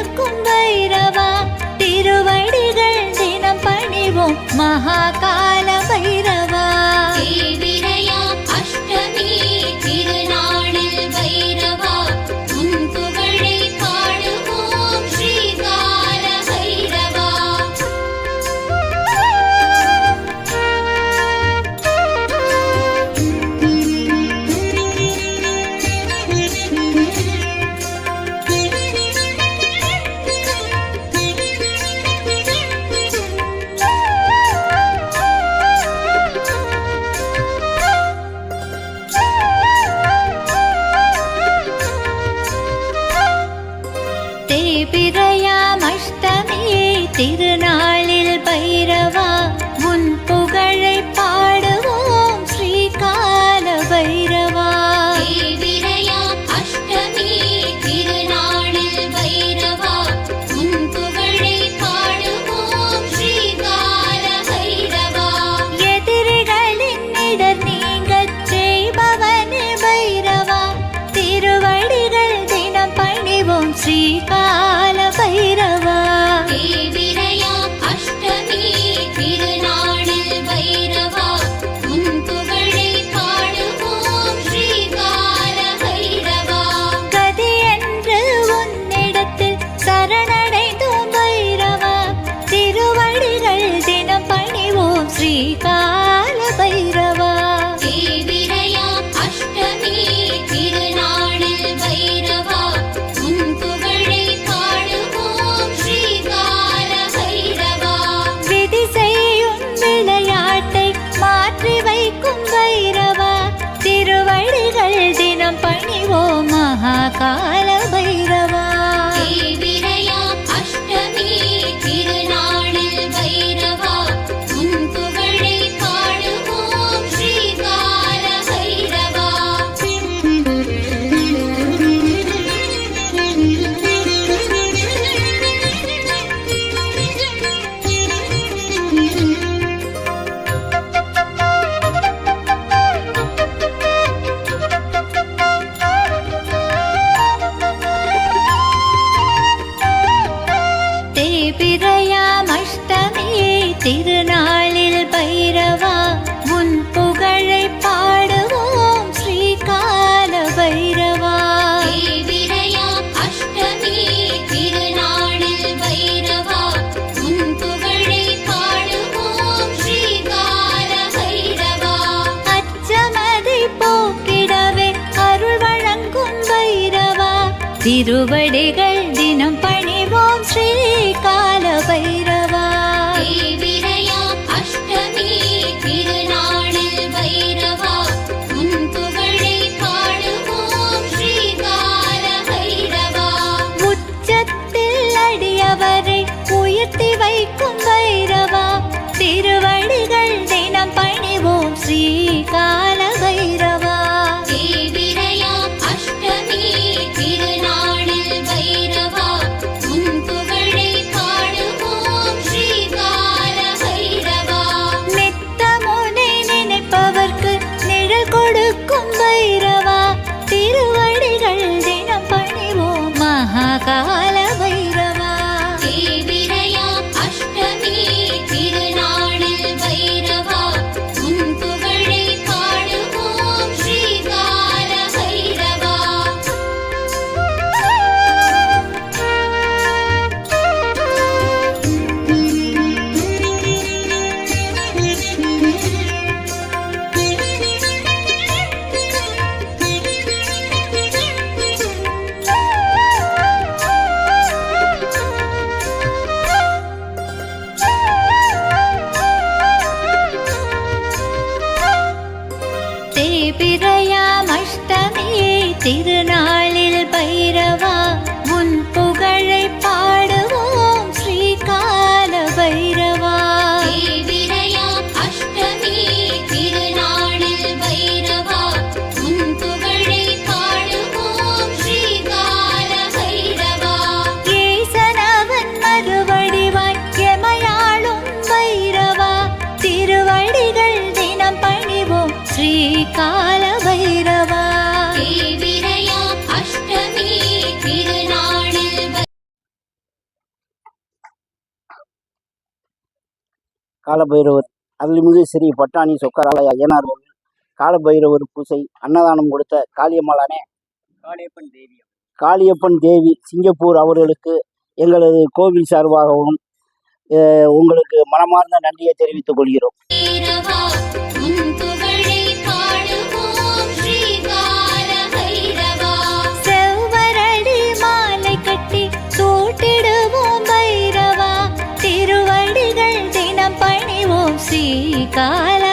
காக்கும் பைரவா திருவடிகள் தினம் பணிவோம். மகாகால பைரவா. या திருநாளில் பைரவ আকাশ திருவடிகள் தினம் பிற காலபைரவர் அருள்மிகு ஸ்ரீ பட்டாணி சொக்கராலய ஐயனார் கோவில் காலபைரவர் பூசை அன்னதானம் கொடுத்த காளியம்மாளானே காளியப்பன் தேவி. காளியப்பன் தேவி சிங்கப்பூர் அவர்களுக்கு எங்களது கோவில் சார்பாகவும் உங்களுக்கு மனமார்ந்த நன்றியை தெரிவித்துக் கொள்கிறோம். பைரவா